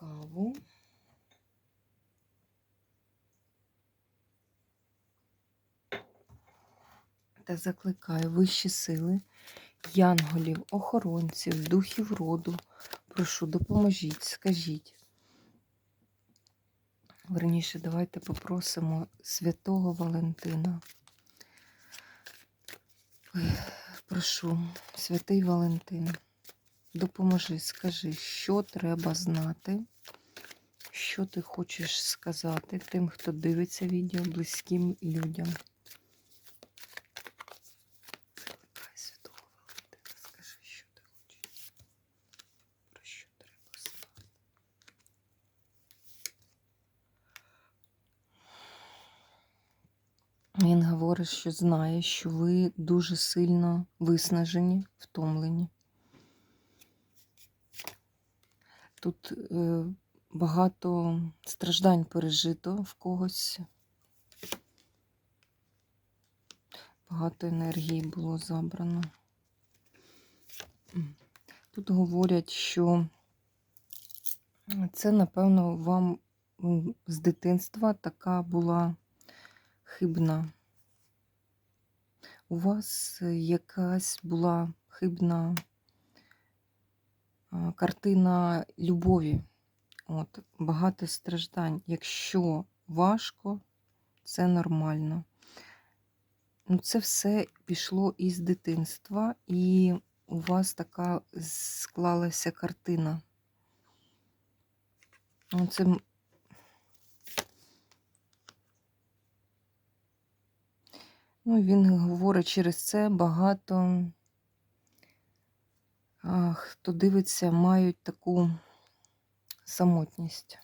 каву. Та закликаю вищі сили, янголів, охоронців, духів роду. Прошу, допоможіть, скажіть. Верніше, давайте попросимо святого Валентина. Прошу, святий Валентин, допоможи, скажи, що треба знати, що ти хочеш сказати тим, хто дивиться відео близьким людям. Він говорить, що знає, що ви дуже сильно виснажені, втомлені. Тут е, багато страждань пережито в когось. Багато енергії було забрано. Тут говорять, що це, напевно, вам з дитинства така була хибна. У вас якась була хибна картина любові. От, багато страждань. Якщо важко, це нормально. Ну, це все пішло із дитинства, і у вас така склалася картина. Ну, Це Ну, він говорить через це багато, хто дивиться, мають таку самотність.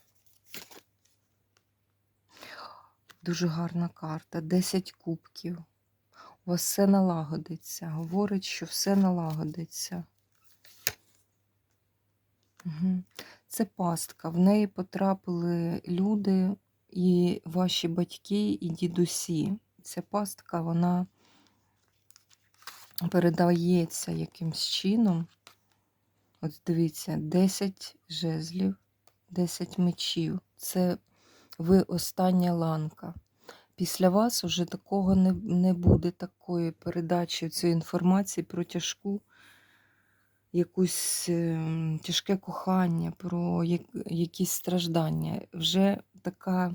Дуже гарна карта. 10 кубків. У вас все налагодиться. Говорить, що все налагодиться. Угу. Це пастка. В неї потрапили люди, і ваші батьки, і дідусі. Ця пастка, вона передається якимсь чином. От дивіться, 10 жезлів, 10 мечів. Це ви остання ланка. Після вас уже такого не, не буде, такої передачі цієї інформації про тяжку, якусь ем, тяжке кохання, про як, якісь страждання. Вже така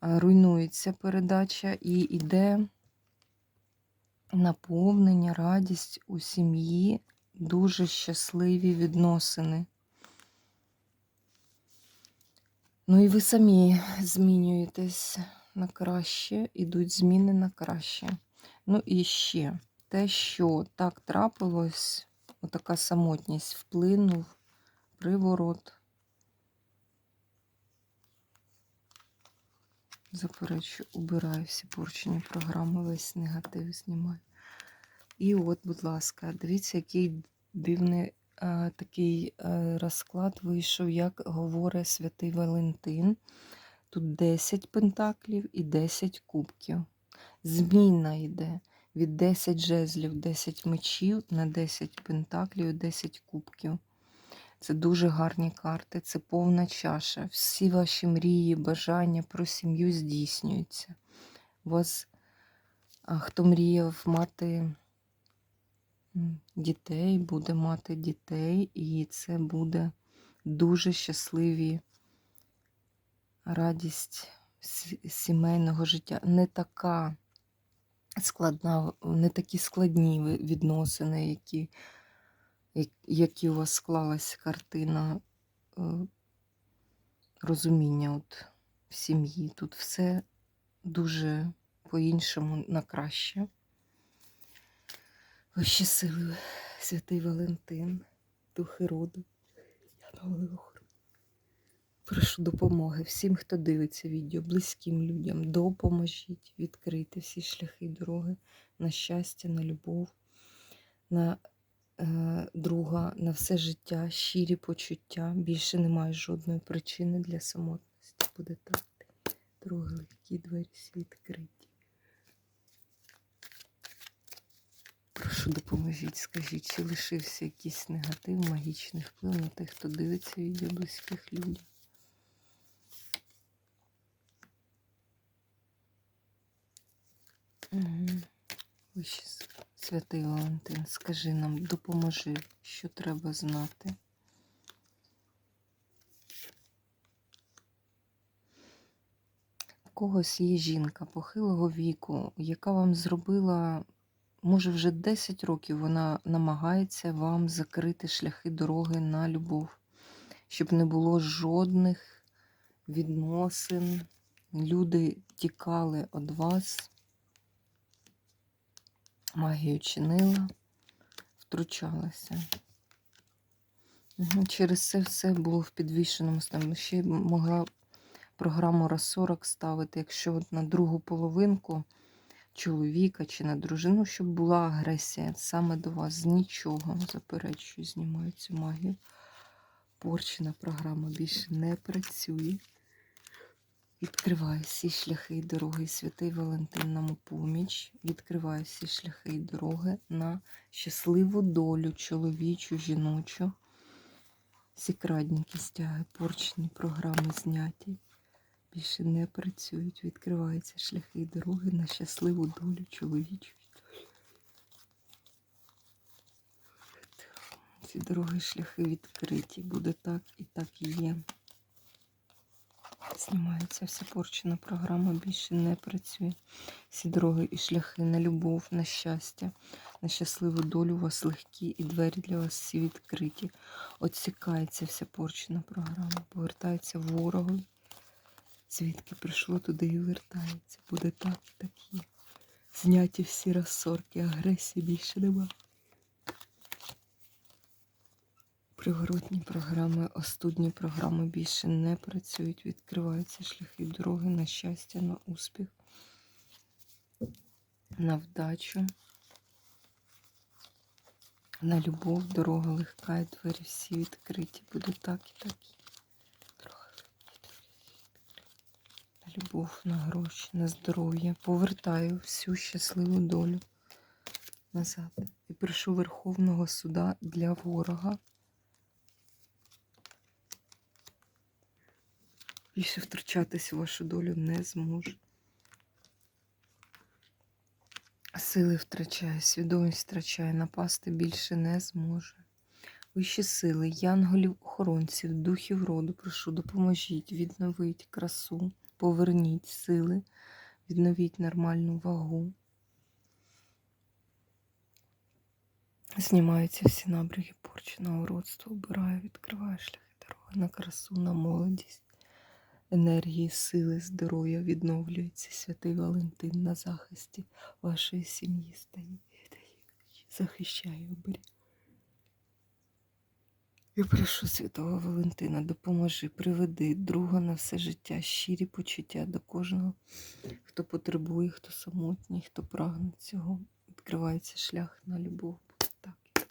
руйнується передача і йде наповнення, радість у сім'ї, дуже щасливі відносини. Ну і ви самі змінюєтесь на краще, ідуть зміни на краще. Ну і ще те, що так трапилось, отака самотність вплинув приворот. Заперечу, убираю всі порчені програми, весь негатив знімаю. І от, будь ласка, дивіться, який дивний а, такий а, розклад вийшов, як говорить святий Валентин. Тут 10 пентаклів і 10 кубків. Зміна йде від 10 жезлів, 10 мечів на 10 пентаклів і 10 кубків. Це дуже гарні карти, це повна чаша. Всі ваші мрії, бажання про сім'ю здійснюються. У вас, хто мріяв мати дітей, буде мати дітей, і це буде дуже щасливі радість сімейного життя. Не така складна, не такі складні відносини, які, які у вас склалась картина е, розуміння от в сім'ї. Тут все дуже по-іншому на краще. Вищі сили, святий Валентин, духи роду, янголи охорони. Прошу допомоги всім, хто дивиться відео, близьким людям, допоможіть відкрити всі шляхи дороги на щастя, на любов, на е, друга, на все життя, щирі почуття. Більше немає жодної причини для самотності. Буде так. Дороги легкі, двері всі відкриті. Прошу допоможіть, скажіть, чи лишився якийсь негатив, магічний вплив на тих, хто дивиться відео близьких людям. Угу. Вище святий Валентин, скажи нам, допоможи, що треба знати. У когось є жінка похилого віку, яка вам зробила, може, вже 10 років вона намагається вам закрити шляхи дороги на любов, щоб не було жодних відносин. Люди тікали від вас, магію чинила, втручалася. Через це все було в підвішеному стані. Ще могла програму раз 40 ставити, якщо на другу половинку чоловіка чи на дружину, щоб була агресія саме до вас. З нічого заперечую, знімаю цю магію. Порчена програма більше не працює. Відкриваю всі шляхи і дороги, святий Валентин нам у поміч. Відкриваю всі шляхи і дороги на щасливу долю чоловічу, жіночу. Всі крадніки стяги, порчені програми зняті. Більше не працюють. Відкриваються шляхи і дороги на щасливу долю чоловічу. Ці дороги шляхи відкриті. Буде так і так і є. Знімається вся порчена програма, більше не працює. Всі дороги і шляхи на любов, на щастя, на щасливу долю у вас легкі і двері для вас всі відкриті. Отсікається вся порчена програма, повертається ворогу. Звідки прийшло, туди і вертається. Буде так так є. Зняті всі розсорки, агресії більше немає. Приворотні програми, остудні програми більше не працюють. Відкриваються шляхи дороги на щастя, на успіх, на вдачу, на любов, дорога легка, і двері всі відкриті. Буде так і так. є. Дорога легкі, двері всі відкриті. На любов, на гроші, на здоров'я. Повертаю всю щасливу долю назад. І прошу Верховного суда для ворога. Більше втручатись у вашу долю не зможе. Сили втрачає, свідомість втрачає, напасти більше не зможе. Вищі сили, янголів, охоронців, духів роду, прошу, допоможіть, відновіть красу, поверніть сили, відновіть нормальну вагу. Знімаються всі набряги порчі на уродство, обираю, відкриваю шляхи дороги на красу, на молодість енергії, сили, здоров'я відновлюється. Святий Валентин на захисті вашої сім'ї стоїть. Захищає оберіг. Я прошу Святого Валентина, допоможи, приведи друга на все життя, щирі почуття до кожного, хто потребує, хто самотній, хто прагне цього. Відкривається шлях на любов. Буде так.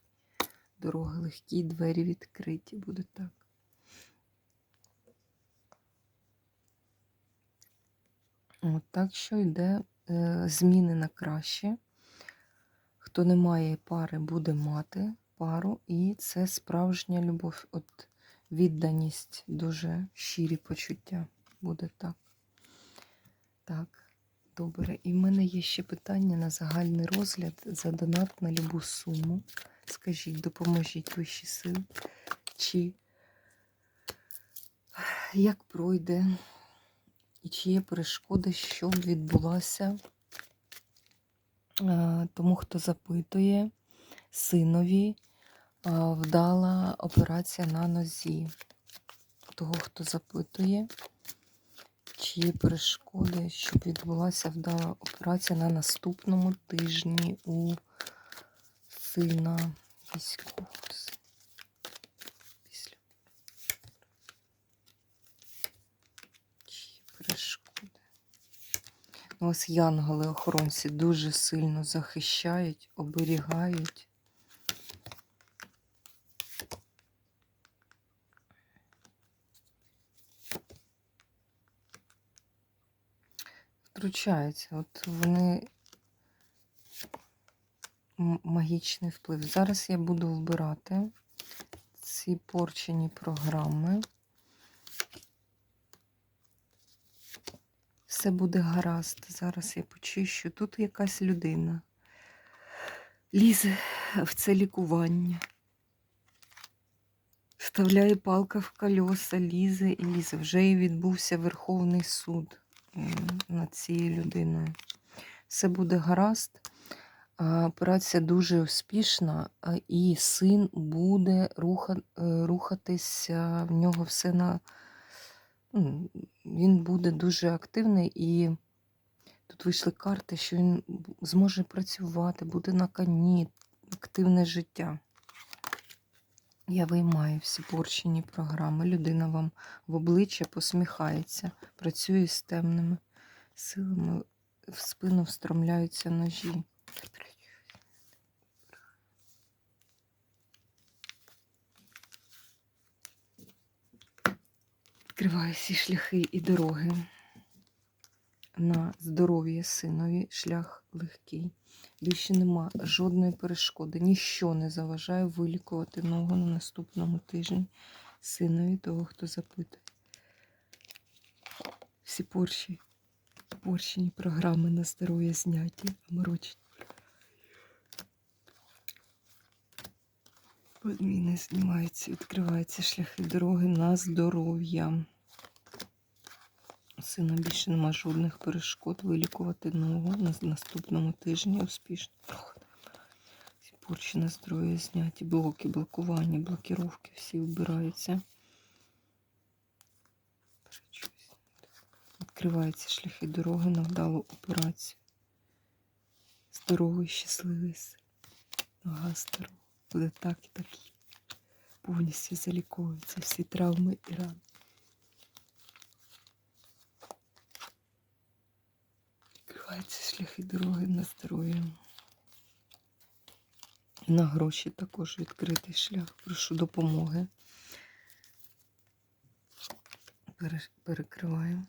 Дороги легкі, двері відкриті, буде так. От, так що йде е, зміни на краще. Хто не має пари, буде мати пару, і це справжня любов. От відданість, дуже щирі почуття. Буде так. Так, добре. І в мене є ще питання на загальний розгляд за донат на любу суму. Скажіть, допоможіть вищі сили. Чи як пройде? І чи є перешкоди, щоб відбулася е, тому, хто запитує синові вдала операція на нозі. Того, хто запитує, чи перешкоди, щоб відбулася вдала операція на наступному тижні у сина військового. Після перешкоди. Ну, Ось янголи-охоронці дуже сильно захищають, оберігають. Втручаються. От вони магічний вплив. Зараз я буду вбирати ці порчені програми. Все буде гаразд. Зараз я почищу. Тут якась людина лізе в це лікування. Вставляє палка в кольоса, лізе і лізе. Вже і відбувся Верховний суд над цією людиною. Все буде гаразд. Операція дуже успішна, і син буде е, рухатися, в нього все на. ну, Він буде дуже активний і тут вийшли карти, що він зможе працювати, буде на коні, активне життя. Я виймаю всі порчені програми. Людина вам в обличчя посміхається, працює з темними силами, в спину встромляються ножі. Відкриваю всі шляхи і дороги. На здоров'я синові шлях легкий. Більше нема жодної перешкоди. Ніщо не заважає вилікувати ногу на наступному тижні синові того, хто запитує. Всі порші, поршені програми на здоров'я зняті, морочні. Подміни знімаються, відкриваються шляхи дороги на здоров'я. Сина більше нема жодних перешкод вилікувати ногу на наступному тижні успішно. Всі порчі на здоров'я зняті, блоки, блокування, блокіровки всі вбираються. Відкриваються шляхи дороги на вдалу операцію. Здоровий, щасливий. Нога здорова. Буде так і так. Повністю заліковуються всі травми і рани. Відкриваються шляхи дороги на здоров'я. На гроші також відкритий шлях. Прошу допомоги. Пере- Перекриваю.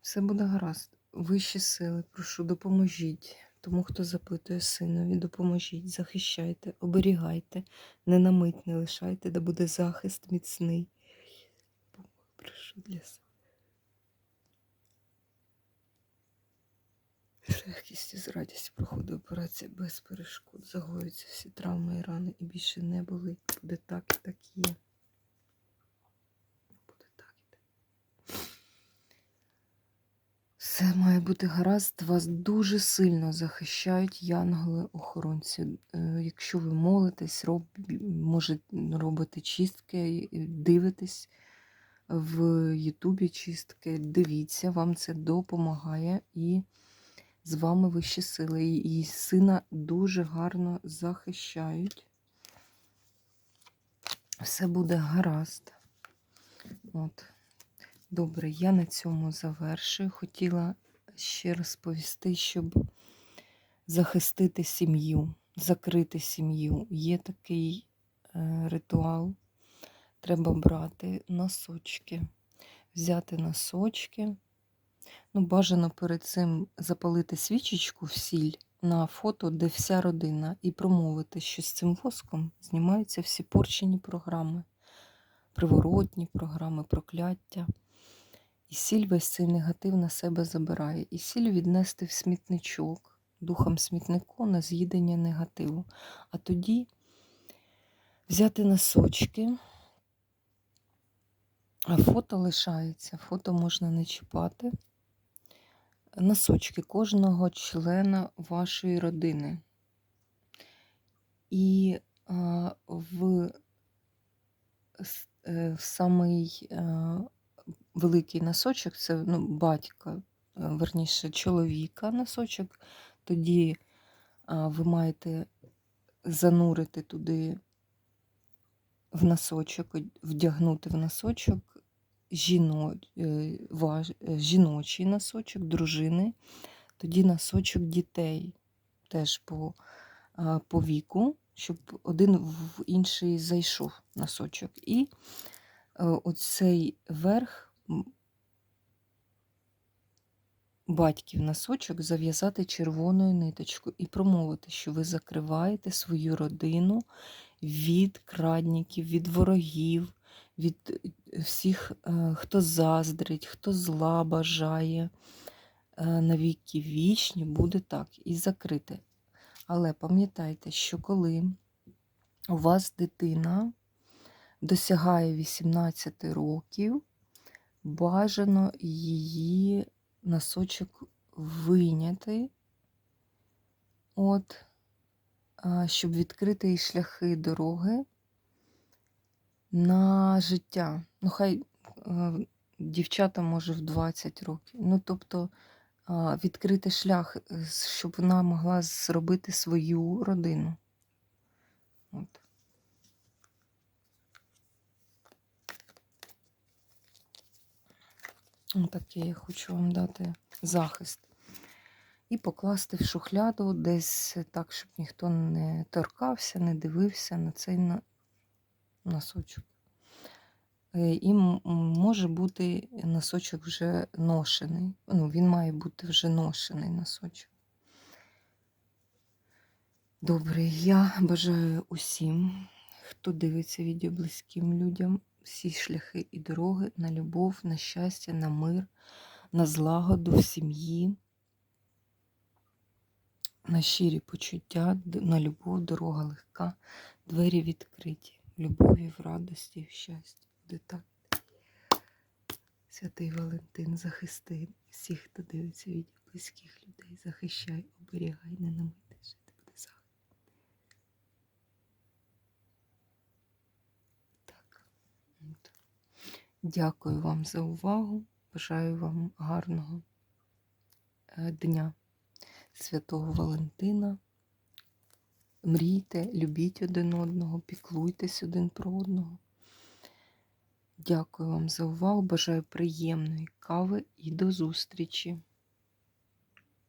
Все буде гаразд. Вищі сили, прошу, допоможіть. Тому, хто запитує синові, допоможіть, захищайте, оберігайте, не на не лишайте, де буде захист міцний. Прошу для себе. З легкістю, з радістю проходить операція без перешкод. Загоюються всі травми і рани і більше не болить. Буде так і так є. Буде так і так. Все має бути гаразд. Вас дуже сильно захищають янголи-охоронці. Е, Якщо ви молитесь, роб... може робити чистки, дивитесь в Ютубі чистки, дивіться, вам це допомагає і з вами вищі сили. І сина дуже гарно захищають. Все буде гаразд. От. Добре, я на цьому завершую. Хотіла ще розповісти, щоб захистити сім'ю, закрити сім'ю. Є такий е, ритуал. Треба брати носочки, взяти носочки. Ну, бажано перед цим запалити свічечку в сіль на фото, де вся родина, і промовити, що з цим воском знімаються всі порчені програми, приворотні програми, прокляття. І сіль весь цей негатив на себе забирає. І сіль віднести в смітничок, духом смітнику на з'їдення негативу. А тоді взяти носочки, а фото лишається, фото можна не чіпати. Носочки кожного члена вашої родини. І а, в, е, в самий е, великий носочок, це ну, батька, е, верніше, чоловіка носочок, тоді а, ви маєте занурити туди в носочок, вдягнути в носочок жіно, е, важ- е, жіночий носочок дружини, тоді носочок дітей теж по, по віку, щоб один в інший зайшов носочок. І е, оцей верх батьків носочок зав'язати червоною ниточкою і промовити, що ви закриваєте свою родину від крадників, від ворогів, від е, всіх, е, хто заздрить, хто зла бажає. Е, На віки вічні буде так і закрите. Але пам'ятайте, що коли у вас дитина досягає 18 років, бажано її носочок вийняти, от, щоб відкрити шляхи дороги на життя. Ну, хай дівчата, може, в 20 років. Ну, тобто відкрити шлях, е, щоб вона могла зробити свою родину. От. Такий я хочу вам дати захист. І покласти в шухляду десь так, щоб ніхто не торкався, не дивився на цей носочок. Е, І може бути носочок вже ношений. Ну, він має бути вже ношений носочок. Добре, я бажаю усім, хто дивиться відео близьким людям, всі шляхи і дороги на любов, на щастя, на мир, на злагоду в сім'ї, на щирі почуття, на любов, дорога легка, двері відкриті, в любові, в радості, в щасті. Буде так. Святий Валентин, захисти всіх, хто дивиться відео близьких людей, захищай, оберігай, не жити буде захист. Так. От. Дякую вам за увагу. Бажаю вам гарного е, дня Святого Валентина. Мрійте, любіть один одного, піклуйтесь один про одного. Дякую вам за увагу. Бажаю приємної кави і до зустрічі!